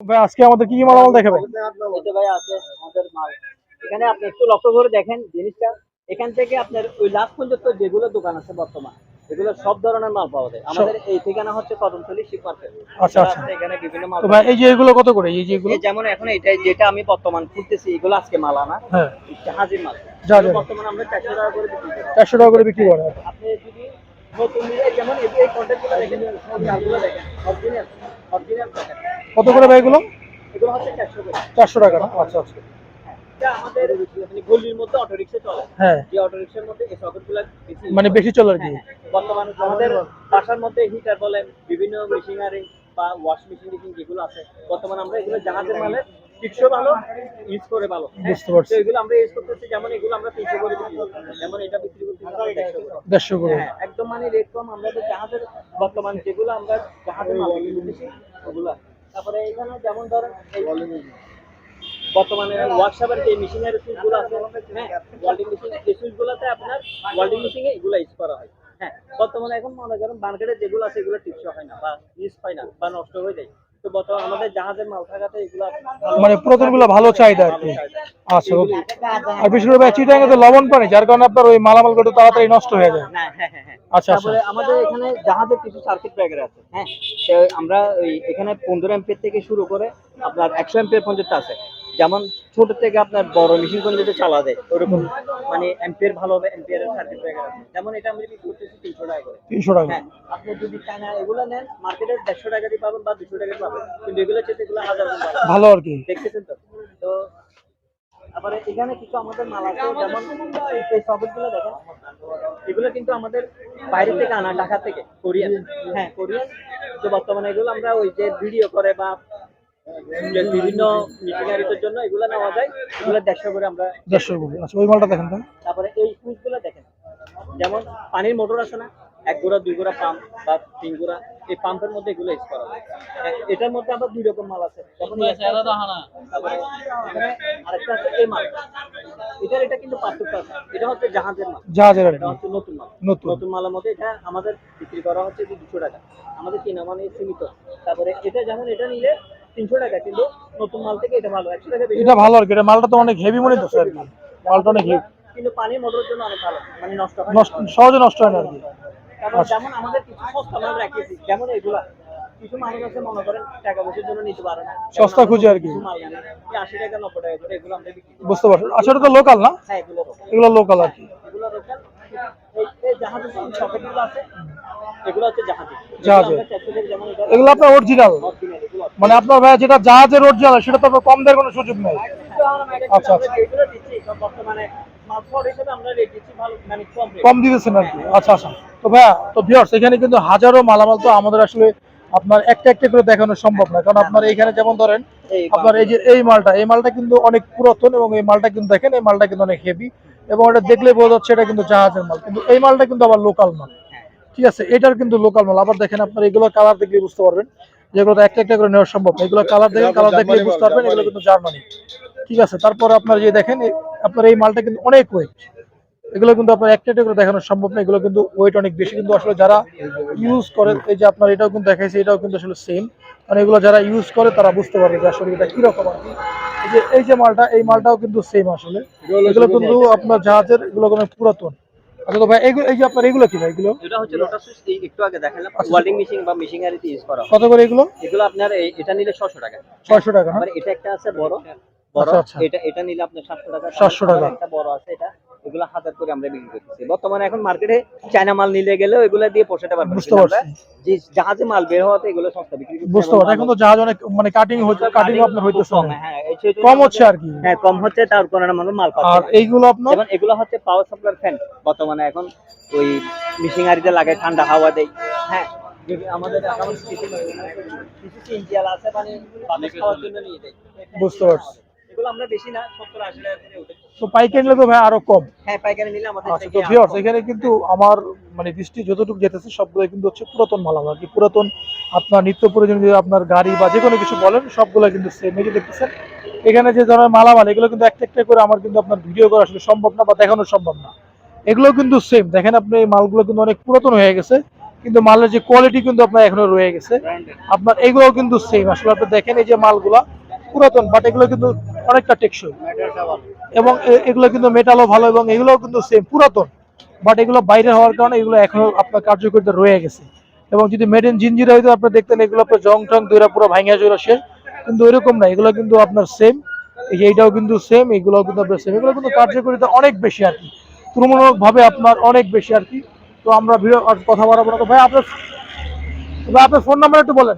ভাই আজকে আমাদের কি কি মালামাল দেখাবে? এটা ভাই আছে আমাদের মাল। এখানে আপনি একটু লক্ষ্য করে দেখেন জিনিসটা। এখান থেকে আপনার ওই লাস্ট পর্যন্ত যেগুলো দোকান আছে বর্তমান এগুলো সব ধরনের মাল পাওয়া যায়। আমাদের এই ঠিকানা হচ্ছে কদমতলি মার্কেট আচ্ছা, আচ্ছা। এখানে বিভিন্ন মাল ভাই এই যে এগুলো কত করে? এই যে এগুলো? যেমন এখন এটা যেটা আমি বর্তমান খুলতেছি এগুলো আজকে মাল আনা। হ্যাঁ। হাজির মাল। বর্তমান আমরা চারশো টাকা করে বিক্রি করি। চারশো টাকা করে বিক্রি করে। আপনি যদি নতুন নিলে যেমন এই দেখেন মালগুলো দেখেন। অরিজিনাল অরিজিনাল কত করে ভাই এগুলো? চারশো টাকা না? আচ্ছা আচ্ছা। মানে অটো রিক্সা চলে। হ্যাঁ। মধ্যে বেশি মানে চলে আর কি? হ্যাঁ, হ্যাঁ। আমাদের বাসার মধ্যে হিটার বলেন বিভিন্ন মেশিনারি বা ওয়াশ মেশিন মেশিন যেগুলো আছে বর্তমান আমরা এগুলো জাহাজের মালে টিকসো ভালো ইউজ করে ভালো। হ্যাঁ। বুঝতে পারছি। এগুলো আমরা ইউজ করতেছি যেমন এগুলো আমরা তিনশো করে বিক্রি যেমন এটা বিক্রি করতেছি আমরা 150 করে। দেড়শো করে। হ্যাঁ একদম মানে রেট কম। আমরা তো জাহাজের বর্তমান যেগুলো আমরা জাহাজের মাল বিক্রি করতেছি ওগুলো তারপরে এখানে যেমন ধরেন বর্তমানে ওয়ার্কশপের যে মেশিনের সুইচগুলো আছে হ্যাঁ ওয়েল্ডিং মেশিন এই সুইচগুলোতে আপনার ওয়েল্ডিং মেশিনে এগুলো ইউজ করা হয়। হ্যাঁ বর্তমানে এখন মনে করেন মার্কেটে যেগুলো আছে, এগুলো টিপসা হয় না বা ইউজ হয় না বা নষ্ট হয়ে যায়। তো বর্তমানে আমাদের জাহাজের মাল থাকাতে এগুলো মানে পুরাতনগুলো ভালো চাহিদা আর কি। আচ্ছা আর বিশেষ করে চিটাঙ্গে তো লবণ পানি যার কারণে আপনার ওই মালামালগুলো তাড়াতাড়ি নষ্ট হয়ে যায়। হ্যাঁ হ্যাঁ হ্যাঁ। আচ্ছা আচ্ছা। তারপরে আমাদের এখানে জাহাজের কিছু সার্কিট ব্রেকার আছে হ্যাঁ? আমরা ওই এখানে পনেরো থেকে শুরু করে আপনার একশো এম্পিয়ার পর্যন্ত আছে। যেমন ছোট থেকে আপনার বড় মেশিন পর্যন্ত চালা দেয় ওরকম মানে এম্পিয়ার ভালো হবে ব্রেকার আছে। যেমন এটা আমি বিক্রি করতেছি তিনশো টাকা করে। তিনশো টাকা। হ্যাঁ আপনি যদি চায়না এগুলো নেন মার্কেটে দেড়শো টাকা দিয়ে পাবেন বা দুশো টাকা দিয়ে পাবেন। কিন্তু এগুলো চেয়ে এগুলো হাজার ভালো। আর কি। দেখতেছেন তো? তো তারপরে এখানে কিছু আমাদের মাল আছে যেমন এই সকেটগুলো দেখেন। এগুলো কিন্তু আমাদের বাইরে থেকে আনা ঢাকা থেকে কোরিয়ান। হ্যাঁ কোরিয়ান। তো বর্তমানে এগুলো আমরা ওই যে ভিডিও করে বা বিভিন্ন জন্য এগুলো নেওয়া যায় এগুলো দেড়শো করে আমরা দেড়শো করে আচ্ছা ওই মালটা দেখেন তারপরে এই সুইচগুলো দেখেন। যেমন পানির মোটর আছে না এক গোড়া দুই গোড়া পাম্প বা তিন গোড়া এই পাম্পের মধ্যে এগুলো ইউজ করা হয় এটার মধ্যে আবার দুই রকম মাল আছে। একটা আছে, তারপরে আরেকটা আছে এই মাল। এটার এটা কিন্তু পার্থক্য আছে। এটা হচ্ছে জাহাজের মাল। জাহাজের এটা হচ্ছে নতুন মাল। নতুন। নতুন মালের মধ্যে এটা আমাদের বিক্রি করা হচ্ছে যে দুশো টাকা। আমাদের কিনা মানে সীমিত। তারপরে এটা যেমন এটা নিলে তিনশো টাকা কিন্তু নতুন মাল থেকে এটা ভালো। একশো টাকা এটা ভালো আর কি এটা মালটা তো অনেক হেভি মনে হচ্ছে আর কি মালটা অনেক হেভি কিন্তু পানির মোটরের জন্য অনেক ভালো মানে নষ্ট হয় সহজে নষ্ট হয় না আর কি। তারপর যেমন আমাদের কিছু সস্তা মাল রাখিয়েছি যেমন এগুলা। কিছু মানুষ আছে মনে করেন টাকা পয়সার জন্য নিতে পারে না। সস্তা খুঁজে আর কি। আশি টাকা নব্বই টাকা করে এগুলো আমরা। বুঝতে পারছ। আচ্ছা এটা তো লোকাল না? হ্যাঁ এগুলো এগুলো লোকাল আর কি। এগুলো local। এই- এই জাহাজের যে সকেটগুলো আছে। এগুলো হচ্ছে জাহাজে। এটা এগুলো আপনার অরিজিনাল মানে আপনার ভাই যেটা জাহাজের অরিজিনাল সেটা তো আপনার কম দেওয়ার কোনো সুযোগ নেই। আচ্ছা, আচ্ছা। কম দিতেছেন আর কি। আচ্ছা আচ্ছা। তো ভাইয়া তো ভিউয়ার্স এখানে কিন্তু হাজারো মালামাল তো আমাদের আসলে আপনার একটা একটা করে দেখানো সম্ভব না। কারণ আপনার এখানে যেমন ধরেন আপনার এই যে এই মালটা এই মালটা কিন্তু অনেক পুরাতন এবং এই মালটা কিন্তু দেখেন এই মালটা কিন্তু অনেক হেভি এবং এটা দেখলে বোঝা যাচ্ছে এটা কিন্তু জাহাজের মাল। কিন্তু এই মালটা কিন্তু আবার লোকাল মাল। ঠিক আছে এটার কিন্তু লোকাল মাল। আবার দেখেন আপনার এগুলো কালার দেখলে বুঝতে পারবেন। যেগুলো একটা একটা করে নেওয়া সম্ভব এগুলো কালার দেখেন কালার দেখলে বুঝতে পারবেন এগুলো কিন্তু জার্মানি ঠিক আছে তারপর আপনার যে দেখেন আপনার এই মালটা কিন্তু অনেক ওয়েট এগুলো কিন্তু আপনার একটা একটা করে দেখানো সম্ভব না এগুলো কিন্তু ওয়েট অনেক বেশি। কিন্তু আসলে যারা ইউজ করে এই যে আপনার এটাও কিন্তু দেখাইছে এটাও কিন্তু আসলে সেম মানে এগুলো যারা ইউজ করে তারা বুঝতে পারবে যে আসলে এটা কীরকম আর কি। এই যে এই যে মালটা এই মালটাও কিন্তু সেম আসলে। এগুলো কিন্তু আপনার জাহাজের এগুলো কোনো পুরাতন। আচ্ছা তো ভাই এগুলো এই যে আপনার এগুলো কি ভাই এগুলো? এটা হচ্ছে লোটাস সুইচ এই একটু আগে দেখালাম ওয়েল্ডিং মেশিন বা মেশিন মেশিনারিতে ইউজ করা কত করে এগুলো? এগুলো আপনার এটা নিলে 600 টাকা। ছয়শো টাকা মানে এটা একটা আছে বড়। বড় আচ্ছা, আচ্ছা। এটা এটা নিলে আপনার 700 টাকা। 700 টাকা। একটা বড় আছে এটা। এগুলো হাজার করে আমরা বিক্রি করতেছি। বর্তমানে এখন মার্কেটে চায়না মাল নিলে গেলেও এগুলো দিয়ে পোষাতে পারবেন বুঝতে পারছি। যে জাহাজে মাল বের হওয়াতে এগুলো সস্তা বিক্রি বুঝতে পারছি। এখন তো জাহাজ অনেক মানে কাটিং হচ্ছে কাটিং আপনার হইতেছে হ্যাঁ কম হচ্ছে আর কি। হ্যাঁ কম হচ্ছে তার কারণে মানুষ মাল পাচ্ছে। আর এইগুলো আপনার? যেমন এগুলো হচ্ছে পাওয়ার সাপ্লাই ফ্যান বর্তমানে এখন ওই মিশিংহারিতে লাগে ঠান্ডা হাওয়া দেয়। হ্যাঁ আমাদের কিছু কিছু ইঞ্জিয়াল আছে মানে খাওয়ার জন্য নিয়ে দেয় বুঝতে পারছি। এগুলো আমরা বেশি না সত্তর আশি টাকা করে ওঠে। তো পাইকারি নিলে তো ভাই আরও কম। হ্যাঁ পাইকারি নিলে আমাদের আচ্ছা তো ভিউয়ার্স এখানে কিন্তু আমার মানে দৃষ্টি যতটুকু যেতেছে সবগুলো কিন্তু হচ্ছে পুরাতন মালামাল আর কি পুরাতন আপনার নিত্য প্রয়োজনীয় আপনার গাড়ি বা যে কোনো কিছু বলেন সবগুলো কিন্তু সেম এই যে দেখতেছেন। এখানে যে ধরনের মালামাল এগুলো কিন্তু একটা একটা করে আমার কিন্তু আপনার ভিডিও করা আসলে সম্ভব না বা দেখানো সম্ভব না। এগুলো কিন্তু সেম দেখেন আপনি এই মালগুলো কিন্তু অনেক পুরাতন হয়ে গেছে কিন্তু মালের যে কোয়ালিটি কিন্তু আপনার এখনও রয়ে গেছে। আপনার এগুলো কিন্তু সেম আসলে আপনি দেখেন এই যে মালগুলা পুরাতন বাট এগুলো কিন্তু অনেকটা টেকসই। এবং এগুলো কিন্তু মেটালও ভালো এবং এগুলো কিন্তু সেম পুরাতন। বাট এগুলো বাইরে হওয়ার কারণে এগুলো এখনও আপনার কার্যকরিতা রয়ে গেছে। এবং যদি মেড ইন জিঞ্জিরা হয়তো আপনি দেখতেন এগুলো আপনার জং টং, দুইরা পুরো ভাঙা জোড়া শেষ। কিন্তু এরকম না, এগুলো কিন্তু আপনার সেম এইটাও কিন্তু সেম এগুলোও কিন্তু আপনার সেম এগুলো কিন্তু কার্যকরিতা অনেক বেশি আর কি। তুলনামূলকভাবে আপনার অনেক বেশি আর কি। তো আমরা ভিডিও কথা বাড়াবো না। ভাই, আপনার আপনার ফোন নাম্বার একটু বলেন।